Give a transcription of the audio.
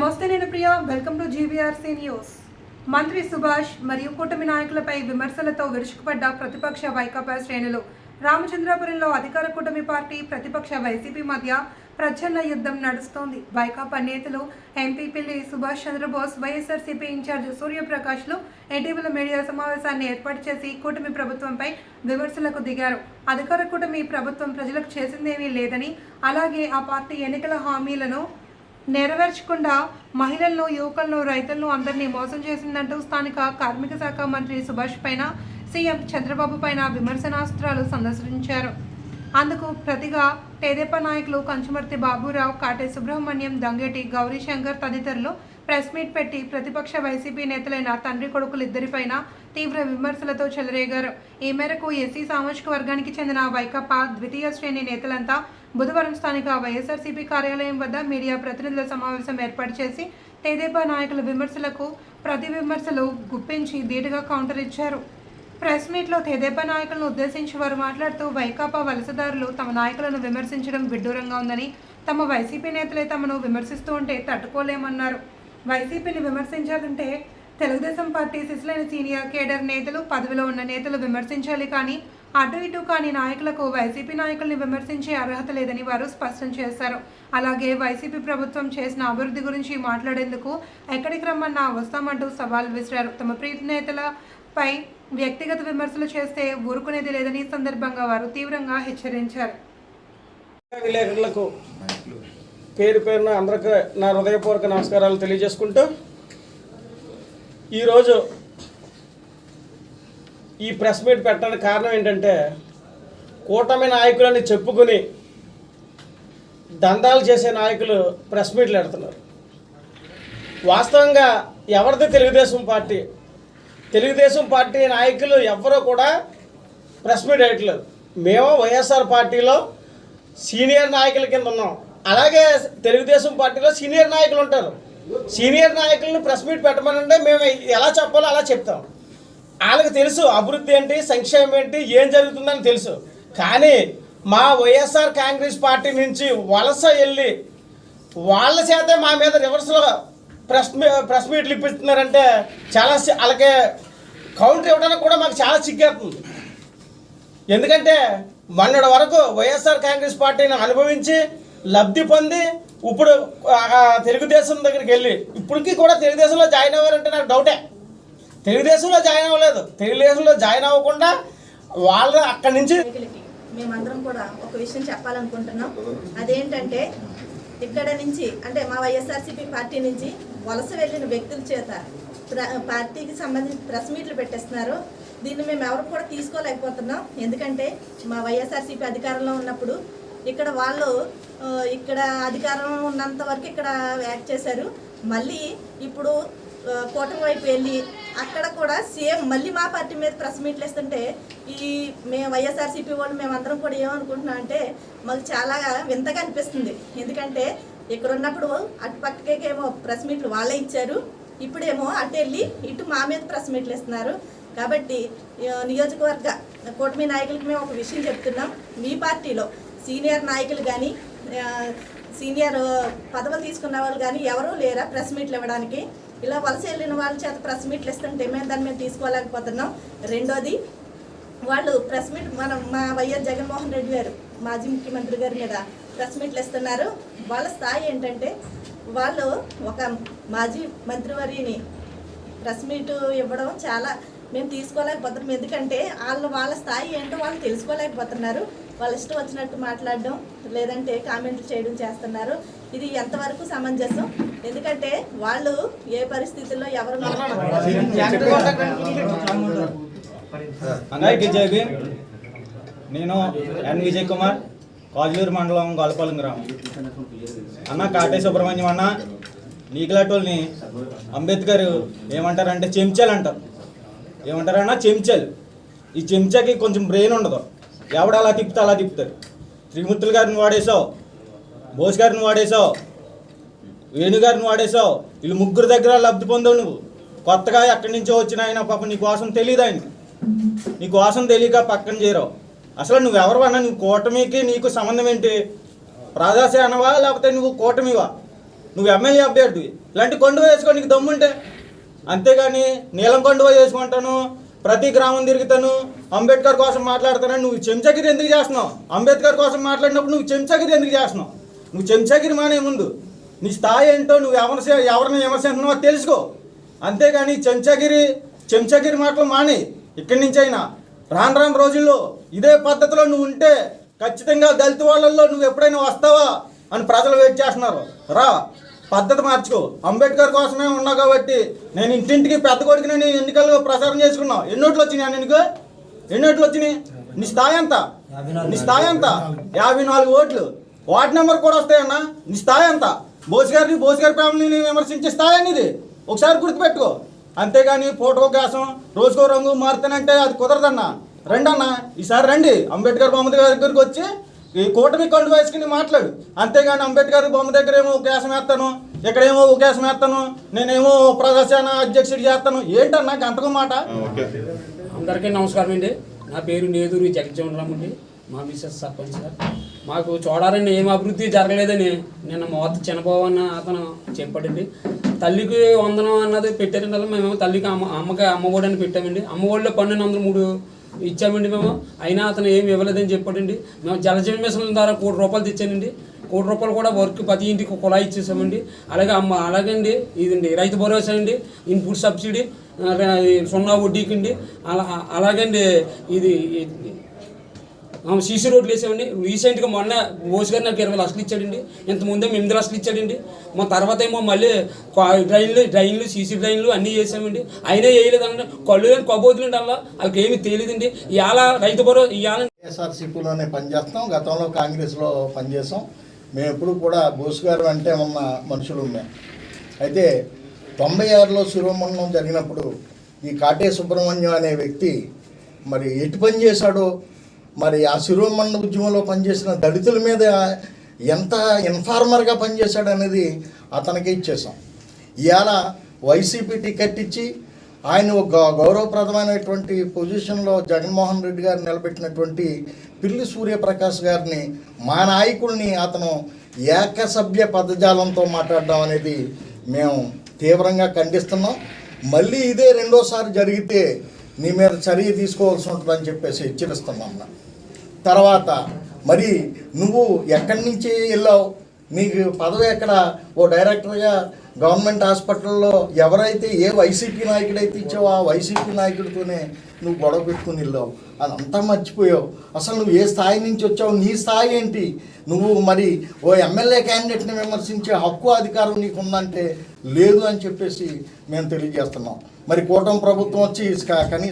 నమస్తే నేను Priya. Welcome to GVRC news మంత్రి సుభాష్ మరియు కూటమి నాయకులపై విమర్శలతో విరుచుకుపడ్డ ప్రతిపక్ష వైకాపా శ్రేణులు. రామచంద్రాపురంలో అధికార కూటమి పార్టీ ప్రతిపక్ష వైసీపీ మధ్య ప్రచ్ఛన్న యుద్ధం నడుస్తోంది. వైకాపా నేతలు MP Pilli Subhash Chandrabose YSRCP incharge సూర్యప్రకాష్లు ఇటీవల మీడియా సమావేశాన్ని ఏర్పాటు చేసి కూటమి ప్రభుత్వంపై విమర్శలకు దిగారు. అధికార కూటమి ప్రభుత్వం ప్రజలకు చేసిందేమీ లేదని అలాగే ఆ పార్టీ ఎన్నికల హామీలను నెరవేర్చకుండా మహిళలను యువకులను రైతులను అందరినీ మోసం చేసిందంటూ స్థానిక కార్మిక శాఖ మంత్రి సుభాష్ పైన సీఎం చంద్రబాబు పైన విమర్శనాస్త్రాలు సందర్శించారు. అందుకు ప్రతిగా తెదేపా నాయకులు కంచుమర్తి బాబురావు కాటే సుబ్రహ్మణ్యం దంగేటి గౌరీశంకర్ తదితరులు ప్రెస్ మీట్ పెట్టి ప్రతిపక్ష వైసీపీ నేతలైన తండ్రి కొడుకులు ఇద్దరిపైన తీవ్ర విమర్శలతో చెలరేగారు. ఈ మేరకు ఎస్సీ సామాజిక వర్గానికి చెందిన వైకాపా ద్వితీయ శ్రేణి నేతలంతా బుధవారం స్థానిక వైఎస్ఆర్సీపీ కార్యాలయం వద్ద మీడియా ప్రతినిధుల సమావేశం ఏర్పాటు చేసి తెదేపా నాయకుల విమర్శలకు ప్రతి విమర్శలు గుప్పించి ధీటుగా కౌంటర్ ఇచ్చారు. ప్రెస్ మీట్లో తెదేపా నాయకులను ఉద్దేశించి వారు మాట్లాడుతూ వైకాపా వలసదారులు తమ నాయకులను విమర్శించడం విడ్డూరంగా ఉందని తమ వైసీపీ నేతలే తమను విమర్శిస్తూ ఉంటే తట్టుకోలేమన్నారు. వైసీపీని విమర్శించాలంటే తెలుగుదేశం పార్టీ శిశులైన సీనియర్ కేడర్ నేతలు పదవిలో ఉన్న నేతలు విమర్శించాలి కానీ అటు ఇటు కాని నాయకులకు వైసీపీ నాయకుల్ని విమర్శించే అర్హత లేదని వారు స్పష్టం చేశారు. అలాగే వైసీపీ ప్రభుత్వం చేసిన అభివృద్ధి గురించి మాట్లాడేందుకు ఎక్కడికి రమ్మన్నా వస్తామంటూ సవాల్ విసిరారు. తమ ప్రీతి నేతలపై వ్యక్తిగత విమర్శలు చేస్తే ఊరుకునేది లేదని సందర్భంగా వారు తీవ్రంగా హెచ్చరించారు. విలేకరులకు పేరు పేరున అందరికీ నా హృదయపూర్వక నమస్కారాలు తెలియజేసుకుంటూ ఈరోజు ఈ ప్రెస్ మీట్ పెట్టడానికి కారణం ఏంటంటే కూటమి నాయకులని చెప్పుకుని దందాలు చేసే నాయకులు ప్రెస్ మీట్లు పెడుతున్నారు. వాస్తవంగా ఎవరిది తెలుగుదేశం పార్టీ? తెలుగుదేశం పార్టీ నాయకులు ఎవరో కూడా ప్రెస్ మీట్ వేయట్లేదు. మేము వైఎస్ఆర్ పార్టీలో సీనియర్ నాయకుల కింద ఉన్నాం. అలాగే తెలుగుదేశం పార్టీలో సీనియర్ నాయకులు ఉంటారు. సీనియర్ నాయకులను ప్రెస్ మీట్ పెట్టమనంటే మేము ఎలా చెప్పాలో అలా చెప్తాం. వాళ్ళకి తెలుసు అభివృద్ధి ఏంటి సంక్షేమం ఏంటి ఏం జరుగుతుందని తెలుసు. కానీ మా వైఎస్ఆర్ కాంగ్రెస్ పార్టీ నుంచి వలస వెళ్ళి వాళ్ళ చేతే మా మీద రివర్స్లో ప్రెస్ ప్రెస్ మీట్లు ఇప్పిస్తున్నారంటే చాలా వాళ్ళకే కౌంటర్ ఇవ్వడానికి కూడా మాకు చాలా సిగ్గేస్తుంది. ఎందుకంటే మొన్నటి వరకు వైఎస్ఆర్ కాంగ్రెస్ పార్టీని అనుభవించి లబ్ధి పొంది ఇప్పుడు తెలుగుదేశం దగ్గరికి వెళ్ళి ఇప్పటికీ కూడా తెలుగుదేశంలో జాయిన్ అవ్వారంటే నాకు డౌటే తెలుగుదేశంలో జాయిన్ అవ్వలేదు. తెలుగుదేశంలో జాయిన్ అవ్వకుండా వాళ్ళు అక్కడి నుంచి మేమందరం కూడా ఒక విషయం చెప్పాలనుకుంటున్నాం. అదేంటంటే ఇక్కడ నుంచి అంటే మా వైఎస్ఆర్సీపీ పార్టీ నుంచి వలస వెళ్ళిన వ్యక్తుల చేత ప్ర- పార్టీకి సంబంధించి ప్రెస్ మీట్లు పెట్టేస్తున్నారు. దీన్ని మేము ఎవరు కూడా తీసుకోలేకపోతున్నాం. ఎందుకంటే మా వైఎస్ఆర్సీపీ అధికారంలో ఉన్నప్పుడు ఇక్కడ వాళ్ళు ఇక్కడ అధికారం ఉన్నంత వరకు ఇక్కడ యాక్ట్ చేశారు. మళ్ళీ ఇప్పుడు కూటమి వైపు వెళ్ళి అక్కడ కూడా సేమ్ మళ్ళీ మా పార్టీ మీద ప్రెస్ మీట్లు ఇస్తుంటే ఈ మేము వైఎస్ఆర్సీపీ వాళ్ళు మేమందరం కూడా ఏమనుకుంటున్నాం అంటే మాకు చాలా వింతగా అనిపిస్తుంది. ఎందుకంటే ఇక్కడ ఉన్నప్పుడు అటు పక్కకేమో ప్రెస్ మీట్లు వాళ్ళే ఇచ్చారు. ఇప్పుడేమో అటు వెళ్ళి ఇటు మా మీద ప్రెస్ మీట్లు ఇస్తున్నారు కాబట్టి నియోజకవర్గ కూటమి నాయకులకి మేము ఒక విషయం చెప్తున్నాం. మీ పార్టీలో సీనియర్ నాయకులు కానీ సీనియర్ పదవులు తీసుకున్న వాళ్ళు కానీ ఎవరూ లేరా ప్రెస్ మీట్లు ఇవ్వడానికి? ఇలా వలస వెళ్ళిన వాళ్ళ చేత ప్రెస్ మీట్లు ఇస్తుంటే మేము దాన్ని మేము తీసుకోలేకపోతున్నాం. రెండోది వాళ్ళు ప్రెస్ మీట్ మన మా వైఎస్ జగన్మోహన్ రెడ్డి గారు మాజీ ముఖ్యమంత్రి గారి మీద ప్రెస్ మీట్లు ఇస్తున్నారు. వాళ్ళ స్థాయి ఏంటంటే వాళ్ళు ఒక మాజీ మంత్రివర్యని ప్రెస్ మీట్ ఇవ్వడం చాలా మేము తీసుకోలేకపోతున్నాం. ఎందుకంటే వాళ్ళు వాళ్ళ స్థాయి ఏంటో వాళ్ళు తెలుసుకోలేకపోతున్నారు. వాళ్ళ ఇష్టం వచ్చినట్టు మాట్లాడడం లేదంటే కామెంట్లు చేయడం చేస్తున్నారు. ఇది ఎంతవరకు సమంజసం? ఎందుకంటే వాళ్ళు ఏ పరిస్థితుల్లో ఎవరు అందరికీ జైబీ నేను ఎన్ విజయ్ కుమార్ కాజులూరు మండలం గొల్లపాలెం గ్రామం. అన్న కాటే సుబ్రహ్మణ్యం అన్న నీకులాటోల్ని అంబేద్కర్ ఏమంటారంటే చెంచాలు అంటారు ఏమంటారన్నా చెంచాలు. ఈ చెంచాకి కొంచెం బ్రెయిన్ ఉండదు. ఎవడు అలా తిప్పుతా అలా తిప్పుతారు త్రిమూర్తులు గారిని వాడేసావు బోస్ గారిని వాడేసావు వేణుగారిని వాడేసావు వీళ్ళు ముగ్గురు దగ్గర లబ్ధి పొందావు నువ్వు. కొత్తగా ఎక్కడి నుంచో వచ్చిన ఆయన పాప నీ కోసం తెలియదు ఆయన నీ కోసం తెలియక పక్కన చేరావు. అసలు నువ్వెవరు అన్నా నువ్వు కూటమికి నీకు సంబంధం ఏంటి? ప్రాదాసే అనవా లేకపోతే నువ్వు కూటమివా? నువ్వు ఎమ్మెల్యే అభ్యర్థివి. ఇలాంటి కొండ వేసుకో నీకు దమ్ముంటే. అంతేగాని నీలం కొండ వేసుకుంటాను ప్రతి గ్రామం తిరుగుతాను. అంబేద్కర్ కోసం మాట్లాడతానని నువ్వు చెంచగిరి ఎందుకు చేస్తున్నావు? అంబేద్కర్ కోసం మాట్లాడినప్పుడు నువ్వు చెంచగిరి ఎందుకు చేస్తున్నావు? నువ్వు చెంచగిరి మానే ముందు. నీ స్థాయి ఏంటో నువ్వు ఎవరి ఎవరిని విమర్శిస్తున్నావో తెలుసుకో. అంతేగాని చెంచగిరి చెంచగిరి మాటలు మాని. ఇక్కడి నుంచి అయినా. రాను రాను రోజుల్లో ఇదే పద్ధతిలో నువ్వు ఉంటే ఖచ్చితంగా దళిత వాళ్ళల్లో నువ్వు ఎప్పుడైనా వస్తావా? అని ప్రజలు వెయిట్ చేస్తున్నారు. రా. పద్ధతి మార్చుకో. అంబేద్కర్ కోసమే ఉన్నావు కాబట్టి నేను ఇంటింటికి పెద్ద కొడుకుని నేను ఎన్నికల్లో ప్రచారం చేసుకున్నావు ఎన్నోట్లు వచ్చినాయి నీకు? ఎన్నోట్లు వచ్చినాయి? నీ స్థాయి ఎంత? నీ స్థాయి ఎంత? యాభై నాలుగు ఓట్లు. వార్డు నెంబర్ కూడా వస్తాయన్నా? నీ స్థాయి ఎంత? బోస్ గారిని బోస్ గారి ఫ్యామిలీని విమర్శించే స్థాయి అనేది ఒకసారి గుర్తుపెట్టుకో. అంతేగాని ఫోటో కోసం రోజుకో రంగు మారుతానంటే అది కుదరదన్నా. రండి అన్న ఈసారి రండి. అంబేద్కర్ బొమ్మ దగ్గరికి వచ్చి ఈ కూటమి కండు వేసుకుని మాట్లాడు. అంతేగాని అంబేద్కర్ బొమ్మ దగ్గర ఏమో ఉకేసం వేస్తాను ఇక్కడేమో ఉకేసం వేస్తాను నేనేమో ప్రదర్శన అధ్యక్షుడు చేస్తాను. ఏంటన్నా గంటకు మాట? అందరికీ నమస్కారం అండి. నా పేరు నేదూరి జగజ్జీవనరామ్ అండి. మా మిస్సెస్ సర్పంచ్ గారు మాకు చూడాలని ఏం అభివృద్ధి జరగలేదని నిన్న మోత చిన్నబాబు అన్న అతను చెప్పాడండి. తల్లికి వందనం అన్నది పెట్టారండి అలా మేము తల్లికి అమ్మ అమ్మకి అమ్మఒడి అని పెట్టామండి. అమ్మఒడిలో పన్నెండు వందల మూడు ఇచ్చామండి మేము. అయినా అతను ఏమి ఇవ్వలేదని చెప్పాడండి. మేము జలజల మిషన్ ద్వారా కోటి రూపాయలు తెచ్చానండి. కోటి రూపాయలు కూడా వర్క్ ప్రతి ఇంటికి కుళాయి ఇచ్చేసామండి. అలాగే అమ్మ అలాగండి ఇదండి రైతు భరోసా అండి. ఇన్పుట్ సబ్సిడీ సున్నా వడ్డీకి అండి. అలా అలాగండి ఇది సీసీ రోడ్లు వేసామండి. రీసెంట్గా మొన్న ఓసు గారు నాకు ఇరవై లక్షలు ఇచ్చాడండి. ఇంత ముందే ఎనిమిది లక్షలు ఇచ్చాడండి. మా తర్వాత ఏమో మళ్ళీ డ్రైన్లు డ్రైన్లు సీసీ డ్రైన్లు అన్నీ వేసామండి. అయినా వేయలేదండి కళ్ళు లేని కబోతులండి అలా. వాళ్ళకి ఏమి తెలియదండి. ఇవాళ రైతు బరో ఇవాళ వైఎస్ఆర్సీపీలోనే పనిచేస్తాం గతంలో కాంగ్రెస్లో పనిచేసాం మేము ఎప్పుడు కూడా బోస్ గారు అంటే ఉన్న మనుషులు మేము అయితే తొంభై ఆరులో శిరోమండలం జరిగినప్పుడు ఈ కాటే సుబ్రహ్మణ్యం అనే వ్యక్తి మరి ఎటు పని చేశాడో మరి ఆ శిరోమన్న ఉద్యమంలో పనిచేసిన దళితుల మీద ఎంత ఇన్ఫార్మర్గా పనిచేశాడు అనేది అతనికి ఇచ్చేసాం ఇవాళ వైసీపీ టికెట్ ఇచ్చి ఆయన ఒక గౌరవప్రదమైనటువంటి పొజిషన్లో జగన్మోహన్ రెడ్డి గారు నిలబెట్టినటువంటి పిల్లి సూర్యప్రకాష్ గారిని మా నాయకుల్ని అతను ఏకసభ్య పదజాలంతో మాట్లాడడం అనేది మేము తీవ్రంగా ఖండిస్తున్నాం. మళ్ళీ ఇదే రెండోసారి జరిగితే నీ మీద చర్య తీసుకోవాల్సి ఉంటుందని చెప్పేసి హెచ్చరిస్తున్నాం అన్న. తర్వాత మరి నువ్వు ఎక్కడి నుంచి వెళ్ళావు? నీకు పదవి ఎక్కడ? ఓ డైరెక్టర్గా గవర్నమెంట్ హాస్పిటల్లో ఎవరైతే ఏ వైసీపీ నాయకుడైతే ఇచ్చావో ఆ వైసీపీ నాయకుడితోనే నువ్వు గొడవ పెట్టుకుని వెళ్ళావు. అదంతా మర్చిపోయావు. అసలు నువ్వు ఏ స్థాయి నుంచి వచ్చావు? నీ స్థాయి ఏంటి? నువ్వు మరి ఓ ఎమ్మెల్యే క్యాండిడేట్ని విమర్శించే హక్కు అధికారం నీకు ఉందంటే లేదు అని చెప్పేసి మేము తెలియజేస్తున్నాం. మరి కూటమి ప్రభుత్వం వచ్చి కనీసం